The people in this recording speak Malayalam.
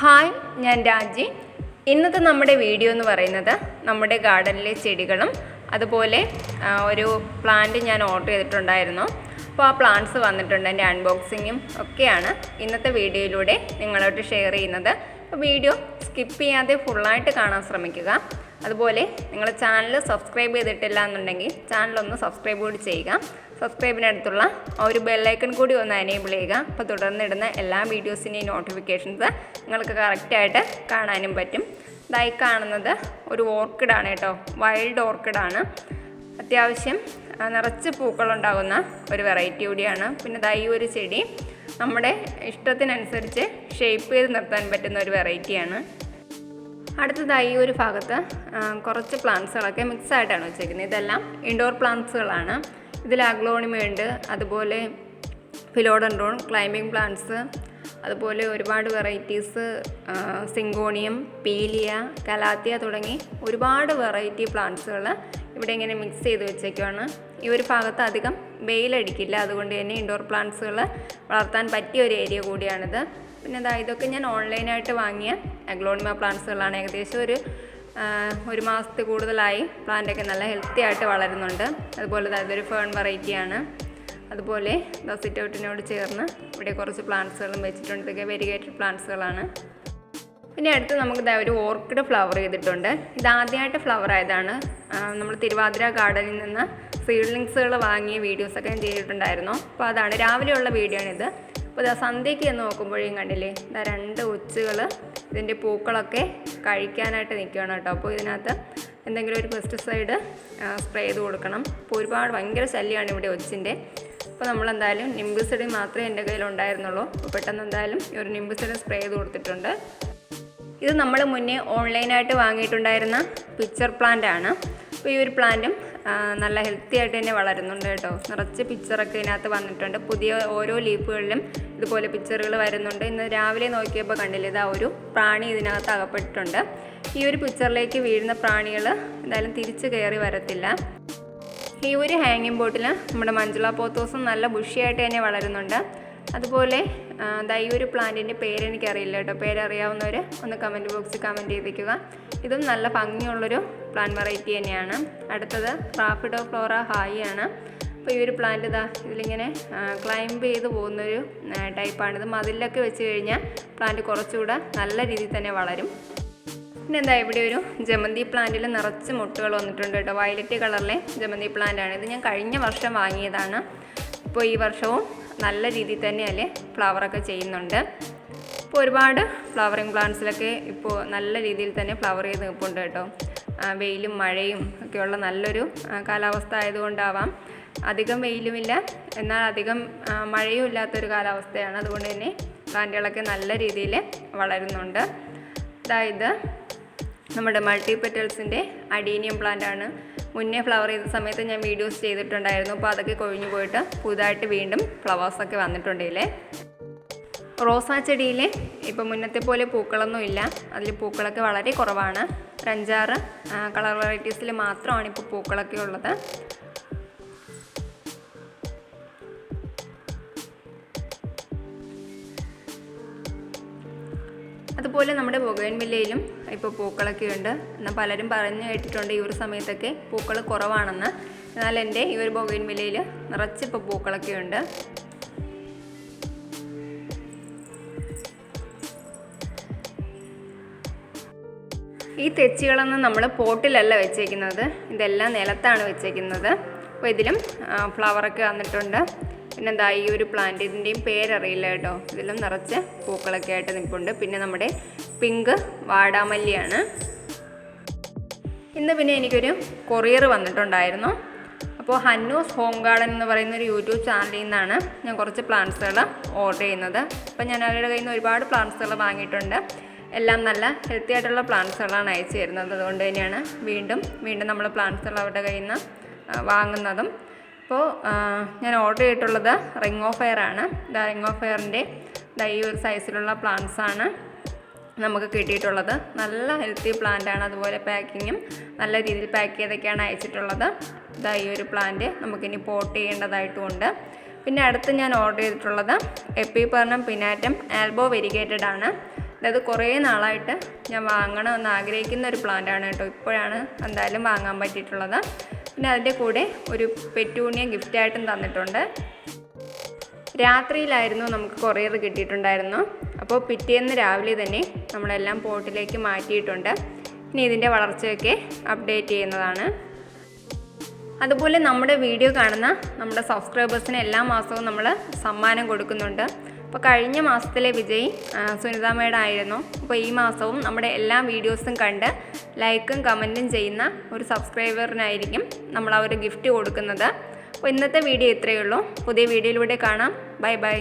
ഹായ് ഞാൻ രാജി. ഇന്നത്തെ നമ്മുടെ വീഡിയോ എന്ന് പറയുന്നത് നമ്മുടെ ഗാർഡനിലെ ചെടികളും അതുപോലെ ഒരു പ്ലാന്റ് ഞാൻ ഓർഡർ ചെയ്തിട്ടുണ്ടായിരുന്നു. അപ്പോൾ ആ പ്ലാന്റ്സ് വന്നിട്ടുണ്ട് എന്റെ അൺബോക്സിങ്ങും ഒക്കെയാണ് ഇന്നത്തെ വീഡിയോയിലൂടെ നിങ്ങളോട്ട് ഷെയർ ചെയ്യുന്നത്. അപ്പോൾ വീഡിയോ സ്കിപ്പ് ചെയ്യാതെ ഫുള്ളായിട്ട് കാണാൻ ശ്രമിക്കുക. അതുപോലെ നിങ്ങൾ ചാനൽ സബ്സ്ക്രൈബ് ചെയ്തിട്ടില്ല എന്നുണ്ടെങ്കിൽ ചാനലൊന്ന് സബ്സ്ക്രൈബ് കൂടി ചെയ്യുക. സബ്സ്ക്രൈബിനടുത്തുള്ള ഒരു ബെല്ലൈക്കൺ കൂടി ഒന്ന് എനേബിൾ ചെയ്യുക. അപ്പോൾ തുടർന്നിടുന്ന എല്ലാ വീഡിയോസിന്റെയും നോട്ടിഫിക്കേഷൻസ് നിങ്ങൾക്ക് കറക്റ്റായിട്ട് കാണാനും പറ്റും. ഇതായി കാണുന്നത് ഒരു ഓർക്കിഡാണ് കേട്ടോ. വൈൽഡ് ഓർക്കിഡാണ് അത്യാവശ്യം നിറച്ച് പൂക്കളുണ്ടാകുന്ന ഒരു വെറൈറ്റി കൂടിയാണ്. പിന്നെ ഇതായി ഒരു ചെടി നമ്മുടെ ഇഷ്ടത്തിനനുസരിച്ച് ഷേപ്പ് ചെയ്ത് നിർത്താൻ പറ്റുന്ന ഒരു വെറൈറ്റിയാണ് അടുത്തതായി ഒരു ഭാഗത്ത് കുറച്ച് പ്ലാന്റ്സുകളൊക്കെ മിക്സ് ആയിട്ടാണ് വെച്ചേക്കുന്നത്. ഇതെല്ലാം ഇൻഡോർ പ്ലാന്റ്സുകളാണ് ഇതിൽ അഗ്ലോണിമയുണ്ട് അതുപോലെ ഫിലോഡൻഡ്രോൺ ക്ലൈമ്പിംഗ് പ്ലാന്റ്സ് അതുപോലെ ഒരുപാട് വെറൈറ്റീസ് സിങ്കോണിയം പീലിയ കലാത്തിയ തുടങ്ങി ഒരുപാട് വെറൈറ്റി പ്ലാന്റ്സുകൾ ഇവിടെ ഇങ്ങനെ മിക്സ് ചെയ്ത് വെച്ചേക്കുവാണ്. ഈ ഒരു ഭാഗത്ത് അധികം വെയിലടിക്കില്ല അതുകൊണ്ട് തന്നെ ഇൻഡോർ പ്ലാന്റ്സുകൾ വളർത്താൻ പറ്റിയ ഒരു ഏരിയ കൂടിയാണിത്. പിന്നെ ദാ ഇതൊക്കെ ഞാൻ ഓൺലൈനായിട്ട് വാങ്ങിയ അഗ്ലോണിമ പ്ലാന്റ്സുകളാണ്. ഏകദേശം ഒരു ഒരു മാസത്തിൽ കൂടുതലായി പ്ലാന്റൊക്കെ നല്ല ഹെൽത്തി ആയിട്ട് വളരുന്നുണ്ട്. അതുപോലെ ദാ ഇതൊരു ഫേൺ വെറൈറ്റിയാണ് അതുപോലെ സിറ്റ് ഔട്ടിനോട് ചേർന്ന് ഇവിടെ കുറച്ച് പ്ലാന്റ്സുകളും വെച്ചിട്ടുണ്ട്. ഇതൊക്കെ വെരിഗേറ്റഡ് പ്ലാന്റ്സുകളാണ് പിന്നെ അടുത്ത് നമുക്ക് ദാ ഒരു ഓർക്കിഡ് ഫ്ലവർ ചെയ്തിട്ടുണ്ട്. ഇത് ആദ്യമായിട്ട് ഫ്ലവർ ആയതാണ്. നമ്മൾ തിരുവാതിര ഗാർഡനിൽ നിന്ന് സീഡ്ലിങ്സുകൾ വാങ്ങിയ വീഡിയോസൊക്കെ ഞാൻ ചെയ്തിട്ടുണ്ടായിരുന്നു. അപ്പോൾ അതാണ് രാവിലെയുള്ള വീഡിയോ ആണിത്. അപ്പോൾ ഇതാ സന്ധ്യയ്ക്ക് എന്ന് നോക്കുമ്പോഴേയും കണ്ടില്ലേ? ഇതാ രണ്ട് ഉച്ചകൾ ഇതിന്റെ പൂക്കളൊക്കെ കഴിക്കാനായിട്ട് നിൽക്കുകയാണ് കേട്ടോ. അപ്പോൾ ഇതിനകത്ത് എന്തെങ്കിലും ഒരു പെസ്റ്റിസൈഡ് സ്പ്രേ ചെയ്ത് കൊടുക്കണം. അപ്പോൾ ഒരുപാട് ഭയങ്കര ശല്യമാണ് ഇവിടെ ഒച്ചിന്റെ. അപ്പോൾ നമ്മളെന്തായാലും നിംബിസിഡി മാത്രമേ എന്റെ കയ്യിൽ ഉണ്ടായിരുന്നുള്ളൂ അപ്പോൾ പെട്ടെന്ന് എന്തായാലും ഈ ഒരു നിംബിസിഡി സ്പ്രേ ചെയ്ത് കൊടുത്തിട്ടുണ്ട്. ഇത് നമ്മൾ മുന്നേ ഓൺലൈനായിട്ട് വാങ്ങിയിട്ടുണ്ടായിരുന്ന പിക്ചർ പ്ലാന്റ് ആണ് അപ്പോൾ ഈ ഒരു പ്ലാന്റും നല്ല ഹെൽത്തി ആയിട്ട് തന്നെ വളരുന്നുണ്ട് കേട്ടോ. നിറച്ച് പിക്ചറൊക്കെ ഇതിനകത്ത് വന്നിട്ടുണ്ട്. പുതിയ ഓരോ ലീഫുകളിലും ഇതുപോലെ പിക്ചറുകൾ വരുന്നുണ്ട്. ഇന്ന് രാവിലെ നോക്കിയപ്പോൾ കണ്ടില്ല ഇതാ ഒരു പ്രാണി ഇതിനകത്ത് അകപ്പെട്ടിട്ടുണ്ട്. ഈ ഒരു പിക്ചറിലേക്ക് വീഴുന്ന പ്രാണികൾ എന്തായാലും തിരിച്ച് കയറി വരത്തില്ല. ഈ ഒരു ഹാങ്ങിങ് ബോട്ടിൽ നമ്മുടെ മഞ്ജുള പോത്തോസും നല്ല ബുഷിയായിട്ട് തന്നെ വളരുന്നുണ്ട്. അതുപോലെ ഈ ഒരു പ്ലാന്റിന്റെ പേരെനിക്കറിയില്ല കേട്ടോ. പേരറിയാവുന്നവർ ഒന്ന് കമന്റ് ബോക്സിൽ കമന്റ് ചെയ്തേക്കുക. ഇതും നല്ല ഭംഗിയുള്ളൊരു പ്ലാന്റ് വെറൈറ്റി തന്നെയാണ്. അടുത്തത് റാഫിഡോ ഫ്ലോറ ഹായി ആണ്. അപ്പോൾ ഈ ഒരു പ്ലാന്റ് ഇതാ ഇതിലിങ്ങനെ ക്ലൈംബ് ചെയ്ത് പോകുന്നൊരു ടൈപ്പാണിത് മതിലൊക്കെ വെച്ച് കഴിഞ്ഞാൽ പ്ലാന്റ് കുറച്ചുകൂടെ നല്ല രീതിയിൽ തന്നെ വളരും. പിന്നെ എന്താ ഇവിടെ ഒരു ജമന്തി പ്ലാന്റിൽ നിറച്ച് മുട്ടുകൾ വന്നിട്ടുണ്ട് കേട്ടോ. വയലറ്റ് കളറിലെ ജമന്തി പ്ലാന്റ് ആണ്. ഇത് ഞാൻ കഴിഞ്ഞ വർഷം വാങ്ങിയതാണ്. ഇപ്പോൾ ഈ വർഷവും നല്ല രീതിയിൽ തന്നെയല്ലേ ഫ്ലവറൊക്കെ ചെയ്യുന്നുണ്ട്. ഇപ്പോൾ ഒരുപാട് ഫ്ലവറിങ് പ്ലാന്റ്സിലൊക്കെ ഇപ്പോൾ നല്ല രീതിയിൽ തന്നെ ഫ്ലവർ ചെയ്ത് നിൽപ്പുണ്ട് കേട്ടോ. വെയിലും മഴയും ഒക്കെയുള്ള നല്ലൊരു കാലാവസ്ഥ ആയതുകൊണ്ടാവാം. അധികം വെയിലുമില്ല. എന്നാൽ അധികം മഴയും ഇല്ലാത്തൊരു കാലാവസ്ഥയാണ്. അതുകൊണ്ട് തന്നെ പ്ലാന്റുകളൊക്കെ നല്ല രീതിയിൽ വളരുന്നുണ്ട്. അതായത് നമ്മുടെ മൾട്ടി പെറ്റൽസിന്റെ അഡീനിയം പ്ലാന്റ് ആണ് മുന്നേ ഫ്ലവർ ചെയ്ത സമയത്ത് ഞാൻ വീഡിയോസ് ചെയ്തിട്ടുണ്ടായിരുന്നു. അപ്പോൾ അതൊക്കെ കൊഴിഞ്ഞു പോയിട്ട് പുതുതായിട്ട് വീണ്ടും ഫ്ലവേഴ്സൊക്കെ വന്നിട്ടുണ്ടല്ലേ? റോസാ ചെടിയിൽ ഇപ്പം മുന്നത്തെ പോലെ പൂക്കളൊന്നും ഇല്ല. അതിൽ പൂക്കളൊക്കെ വളരെ കുറവാണ്. അഞ്ചാറ് കളർ വെറൈറ്റീസിൽ മാത്രമാണ് ഇപ്പോൾ പൂക്കളൊക്കെ ഉള്ളത്. അതുപോലെ നമ്മുടെ ബൊഗൈൻവില്ലയിലും ഇപ്പോൾ പൂക്കളൊക്കെ ഉണ്ട്. എന്നാൽ പലരും പറഞ്ഞു കേട്ടിട്ടുണ്ട് ഈ ഒരു സമയത്തൊക്കെ പൂക്കൾ കുറവാണെന്ന്. എന്നാൽ എന്റെ ഈ ഒരു ബൊഗൈൻവില്ലയിൽ നിറച്ചിപ്പോൾ പൂക്കളൊക്കെ ഉണ്ട്. ഈ തെച്ചികളൊന്നും നമ്മൾ പോട്ടിലല്ല വെച്ചേക്കുന്നത്. ഇതെല്ലാം നിലത്താണ് വെച്ചേക്കുന്നത്. അപ്പോൾ ഇതിലും ഫ്ലവറൊക്കെ വന്നിട്ടുണ്ട്. പിന്നെ എന്താ ഈ ഒരു പ്ലാന്റ് ഇതിന്റെയും പേരറിയില്ല കേട്ടോ. ഇതിലും നിറച്ച് പൂക്കളൊക്കെ ആയിട്ട് നിൽപ്പുണ്ട്. പിന്നെ നമ്മുടെ പിങ്ക് വാടാമല്ലിയാണ്. ഇന്ന് പിന്നെ എനിക്കൊരു കൊറിയർ വന്നിട്ടുണ്ടായിരുന്നു. അപ്പോൾ ഹന്നൂസ് ഹോം ഗാർഡൻ എന്ന് പറയുന്ന ഒരു യൂട്യൂബ് ചാനലിൽ നിന്നാണ് ഞാൻ കുറച്ച് പ്ലാന്റ്സുകൾ ഓർഡർ ചെയ്യുന്നത്. അപ്പോൾ ഞാൻ അവരുടെ കയ്യിൽ നിന്ന് ഒരുപാട് പ്ലാന്റ്സുകൾ വാങ്ങിയിട്ടുണ്ട്. എല്ലാം നല്ല ഹെൽത്തി ആയിട്ടുള്ള പ്ലാന്റ്സുകളാണ് അയച്ചു തരുന്നത്. അതുകൊണ്ട് തന്നെയാണ് വീണ്ടും വീണ്ടും നമ്മൾ പ്ലാന്റ്സുകൾ അവരുടെ കയ്യിൽ നിന്ന് വാങ്ങുന്നതും. അപ്പോൾ ആ, ഞാൻ ഓർഡർ ചെയ്തിട്ടുള്ളത് റിംഗ് ഓഫ് എയർ ആണ്. ദ റിംഗ് ഓഫ് എയറിന്റെ ഈ ഒരു സൈസിലുള്ള പ്ലാന്റ്സ് ആണ് നമുക്ക് കിട്ടിയിട്ടുള്ളത്. നല്ല ഹെൽത്തി പ്ലാന്റ് ആണ്. അതുപോലെ പാക്കിങ്ങും നല്ല രീതിയിൽ പാക്ക് ചെയ്തൊക്കെയാണ് അയച്ചിട്ടുള്ളത്. ഇതാ ഈ ഒരു പ്ലാന്റ് നമുക്കിനി പോട്ട് ചെയ്യേണ്ടതായിട്ടുമുണ്ട് പിന്നെ അടുത്ത് ഞാൻ ഓർഡർ ചെയ്തിട്ടുള്ളത് എപ്പി പെർണം പിനാറ്റം ആൽബോ വെരിഗേറ്റഡ് ആണ്. അതായത് കുറേ നാളായിട്ട് ഞാൻ വാങ്ങണമെന്ന് ആഗ്രഹിക്കുന്ന ഒരു പ്ലാന്റാണ് കേട്ടോ. ഇപ്പോഴാണ് എന്തായാലും വാങ്ങാൻ പറ്റിയിട്ടുള്ളത്. പിന്നെ അതിന്റെ കൂടെ ഒരു പെറ്റൂണിയ ഗിഫ്റ്റായിട്ടും തന്നിട്ടുണ്ട്. രാത്രിയിലായിരുന്നു നമുക്ക് കൊറിയർ കിട്ടിയിട്ടുണ്ടായിരുന്നു. അപ്പോൾ പിറ്റേന്ന് രാവിലെ തന്നെ നമ്മളെല്ലാം പോട്ടിലേക്ക് മാറ്റിയിട്ടുണ്ട്. ഇനി ഇതിന്റെ വളർച്ചയൊക്കെ അപ്ഡേറ്റ് ചെയ്യുന്നതാണ്. അതുപോലെ നമ്മുടെ വീഡിയോ കാണുന്ന നമ്മുടെ സബ്സ്ക്രൈബേഴ്സിന് എല്ലാ മാസവും നമ്മൾ സമ്മാനം കൊടുക്കുന്നുണ്ട്. അപ്പോൾ കഴിഞ്ഞ മാസത്തിലെ വിജയി മേഡം ആയിരുന്നു അപ്പോൾ ഈ മാസവും നമ്മുടെ എല്ലാ വീഡിയോസും കണ്ട് ലൈക്കും കമന്റും ചെയ്യുന്ന ഒരു സബ്സ്ക്രൈബറിനായിരിക്കും നമ്മൾ ആ ഒരു ഗിഫ്റ്റ് കൊടുക്കുന്നത്. അപ്പോൾ ഇന്നത്തെ വീഡിയോ ഇത്രയേ ഉള്ളൂ. പുതിയ വീഡിയോയിലൂടെ കാണാം. Bye bye.